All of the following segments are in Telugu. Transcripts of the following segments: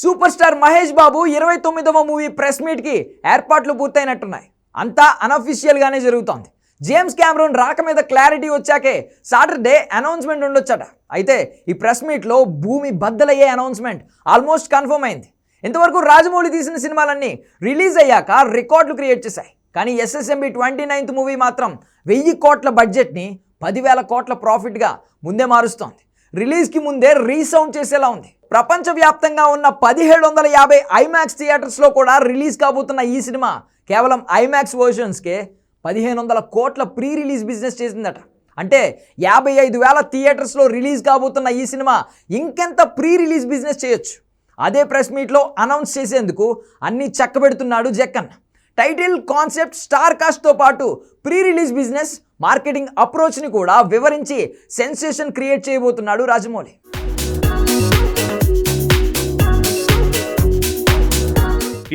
సూపర్ స్టార్ మహేష్ బాబు ఇరవై తొమ్మిదవ మూవీ ప్రెస్ మీట్కి ఏర్పాట్లు పూర్తయినట్టున్నాయి. అంతా అనఫిషియల్గానే జరుగుతోంది. జేమ్స్ క్యామరూన్ రాక మీద క్లారిటీ వచ్చాకే సాటర్డే అనౌన్స్మెంట్ ఉండొచ్చట. అయితే ఈ ప్రెస్ మీట్లో భూమి బద్దలయ్యే అనౌన్స్మెంట్ ఆల్మోస్ట్ కన్ఫర్మ్ అయింది. ఇంతవరకు రాజమౌళి తీసిన సినిమాలన్నీ రిలీజ్ అయ్యాక రికార్డులు క్రియేట్ చేశాయి. కానీ ఎస్ఎస్ఎంబి ట్వంటీ నైన్త్ మూవీ మాత్రం వెయ్యి కోట్ల బడ్జెట్ని పదివేల కోట్ల ప్రాఫిట్గా ముందే మారుస్తోంది. రిలీజ్కి ముందే రీసౌండ్ చేసేలా ఉంది. ప్రపంచవ్యాప్తంగా ఉన్న పదిహేడు వందల యాభై ఐమాక్స్ థియేటర్స్లో కూడా రిలీజ్ కాబోతున్న ఈ సినిమా కేవలం ఐమాక్స్ వర్షన్స్కే పదిహేను వందల కోట్ల ప్రీ రిలీజ్ బిజినెస్ చేసిందట. అంటే యాభై ఐదు వేల థియేటర్స్లో రిలీజ్ కాబోతున్న ఈ సినిమా ఇంకెంత ప్రీ రిలీజ్ బిజినెస్ చేయొచ్చు? అదే ప్రెస్ మీట్లో అనౌన్స్ చేసేందుకు అన్నీ చక్కబెడుతున్నాడు జక్కన్. టైటిల్ కాన్సెప్ట్ స్టార్ కాస్ట్తో పాటు ప్రీ రిలీజ్ బిజినెస్ మార్కెటింగ్ అప్రోచ్ని కూడా వివరించి సెన్సేషన్ క్రియేట్ చేయబోతున్నాడు రాజమౌళి.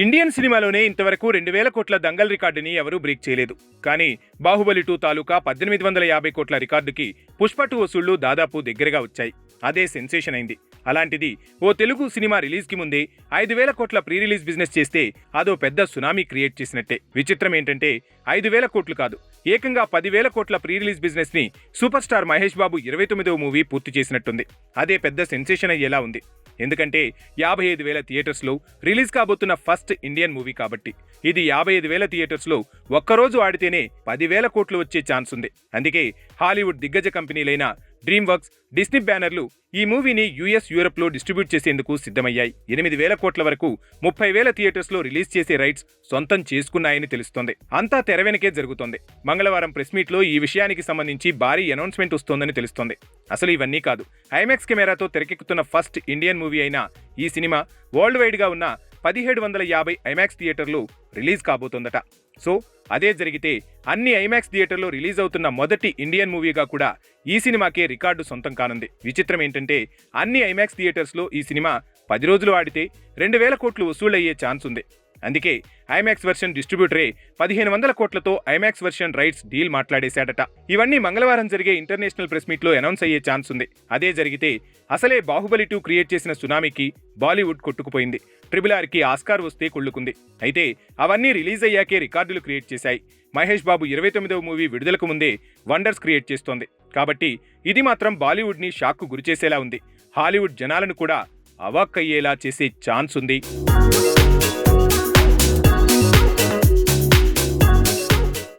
ఇండియన్ సినిమాలోనే ఇంతవరకు రెండు వేల కోట్ల దంగల్ రికార్డుని ఎవరూ బ్రేక్ చేయలేదు. కానీ బాహుబలి టూ తాలూకా పద్దెనిమిది వందల యాభై కోట్ల రికార్డుకి పుష్ప టూ వసూళ్ళు దాదాపు దగ్గరగా వచ్చాయి. అదే సెన్సేషన్ అయింది. అలాంటిది ఓ తెలుగు సినిమా రిలీజ్కి ముందే ఐదు వేల కోట్ల ప్రీ రిలీజ్ బిజినెస్ చేస్తే అదో పెద్ద సునామీ క్రియేట్ చేసినట్టే. విచిత్రం ఏంటంటే ఐదు వేల కోట్లు కాదు. ఏకంగా పదివేల కోట్ల ప్రీ రిలీజ్ బిజినెస్ని సూపర్ స్టార్ మహేష్ బాబు ఇరవై తొమ్మిదవ మూవీ పూర్తి చేసినట్టుంది. అదే పెద్ద సెన్సేషన్ అయ్యేలా ఉంది. ఎందుకంటే యాభై ఐదు వేల థియేటర్స్లో రిలీజ్ కాబోతున్న ఫస్ట్ ఇండియన్ మూవీ కాబట్టి. ఇది యాభై ఐదు వేల థియేటర్స్లో ఒక్కరోజు ఆడితేనే పదివేల కోట్లు వచ్చే ఛాన్స్ ఉంది. అందుకే హాలీవుడ్ దిగ్గజ కంపెనీలైన డ్రీమ్ వర్క్స్ డిస్నీ బ్యానర్లు ఈ మూవీని యూఎస్ యూరప్లో డిస్ట్రిబ్యూట్ చేసేందుకు సిద్ధమయ్యాయి. ఎనిమిది వేల కోట్ల వరకు ముప్పై వేల థియేటర్స్లో రిలీజ్ చేసే రైట్స్ సొంతం చేసుకున్నాయని తెలుస్తోంది. అంతా తెర వెనకే జరుగుతోంది. మంగళవారం ప్రెస్ మీట్లో ఈ విషయానికి సంబంధించి భారీ అనౌన్స్మెంట్ వస్తోందని తెలుస్తోంది. అసలు ఇవన్నీ కాదు. ఐమాక్స్ కెమెరాతో తెరకెక్కుతున్న ఫస్ట్ ఇండియన్ మూవీ అయిన ఈ సినిమా వరల్డ్ వైడ్గా ఉన్న పదిహేడు వందల యాభై ఐమాక్స్ థియేటర్లు రిలీజ్ కాబోతోందట. సో అదే జరిగితే అన్ని ఐమాక్స్ థియేటర్లో రిలీజ్ అవుతున్న మొదటి ఇండియన్ మూవీగా కూడా ఈ సినిమాకే రికార్డు సొంతం కానుంది. విచిత్రం ఏంటంటే అన్ని ఐమాక్స్ థియేటర్స్లో ఈ సినిమా పది రోజులు ఆడితే రెండు వేల కోట్లు వసూలయ్యే ఛాన్స్ ఉంది. అందుకే ఐమాక్స్ వెర్షన్ డిస్ట్రిబ్యూటరే పదిహేను వందల కోట్లతో ఐమాక్స్ వెర్షన్ రైట్స్ డీల్ మాట్లాడేశాడట. ఇవన్నీ మంగళవారం జరిగే ఇంటర్నేషనల్ ప్రెస్ మీట్లో అనౌన్స్ అయ్యే ఛాన్స్ ఉంది. అదే జరిగితే అసలే బాహుబలి టూ క్రియేట్ చేసిన సునామీకి బాలీవుడ్ కొట్టుకుపోయింది. ట్రిపుల్ ఆర్కి ఆస్కార్ వస్తే కుళ్ళుకుంది. అయితే అవన్నీ రిలీజ్ అయ్యాకే రికార్డులు క్రియేట్ చేశాయి. మహేష్ బాబు ఇరవై తొమ్మిదవ మూవీ విడుదలకు ముందే వండర్స్ క్రియేట్ చేస్తోంది. కాబట్టి ఇది మాత్రం బాలీవుడ్ని షాక్కు గురిచేసేలా ఉంది. హాలీవుడ్ జనాలను కూడా అవాక్కయ్యేలా చేసే ఛాన్స్ ఉంది.